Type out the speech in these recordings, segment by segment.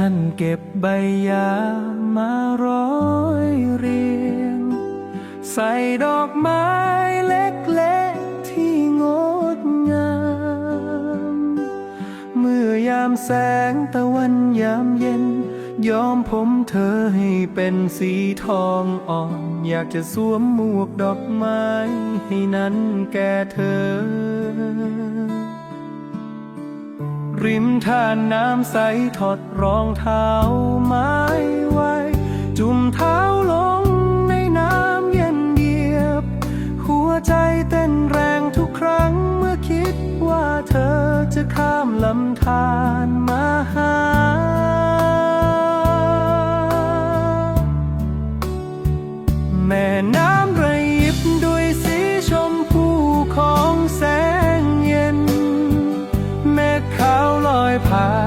ฉันเก็บใบยามาร้อยเรียง ใส่ดอกไม้เล็กๆที่งดงาม เมื่อยามแสงตะวันยามเย็นยอมผมเธอให้เป็นสีทองอ่อน อยากจะสวมหมวกดอกไม้ให้นั้นแก่เธอ ริมท่าน้ำใสถอดรองเท้าไม้ไว้ จุ่มเท้าลงในน้ำเย็นเยียบ หัวใจเต้นแรงทุกครั้งเมื่อคิดว่าเธอจะข้ามลำธารมาหาาว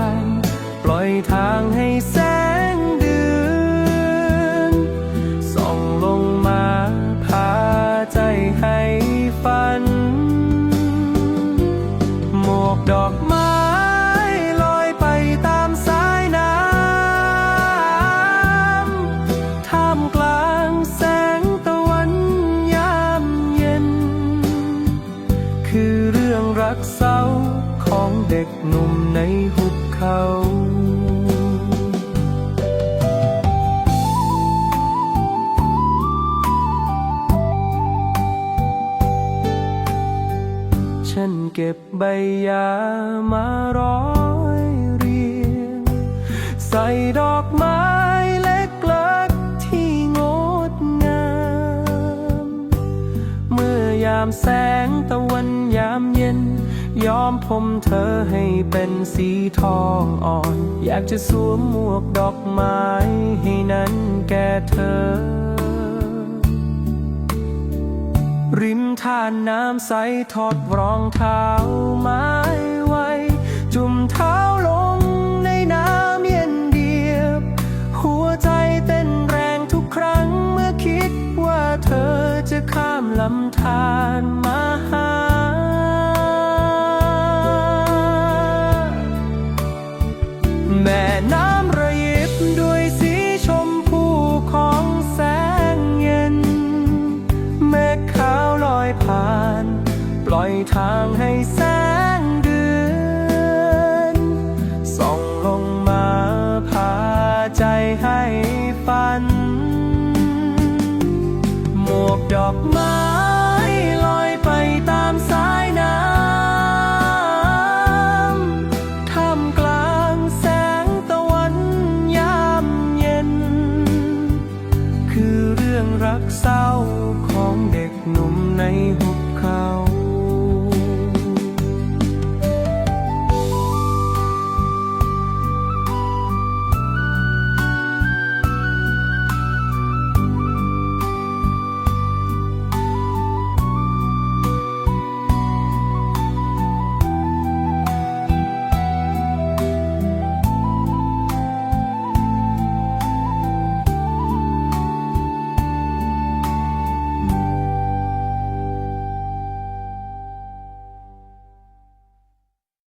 ด็กหนุ่มในหุบเขาฉันเก็บใบยามาร้อยเรียง ใส่ดอกไม้เล็กๆที่งดงาม เมื่อยามแสงตะวันยามเย็น ยอมผมเธอให้เป็นสีทองอ่อน อยากจะสวมหมวกดอกไม้ให้นั้นแก่เธอ ริมท่าน้ำใสทอดรองเท้ามา อยทางให้แสงเดือนส่องลงมาพาใจให้ฝัน หมวกดอกไม้ลอยไปตามสายน้ำท่ามกลางแสงตะวันยามเย็น คือเรื่องรักเศร้าของเด็กหนุ่มในหัว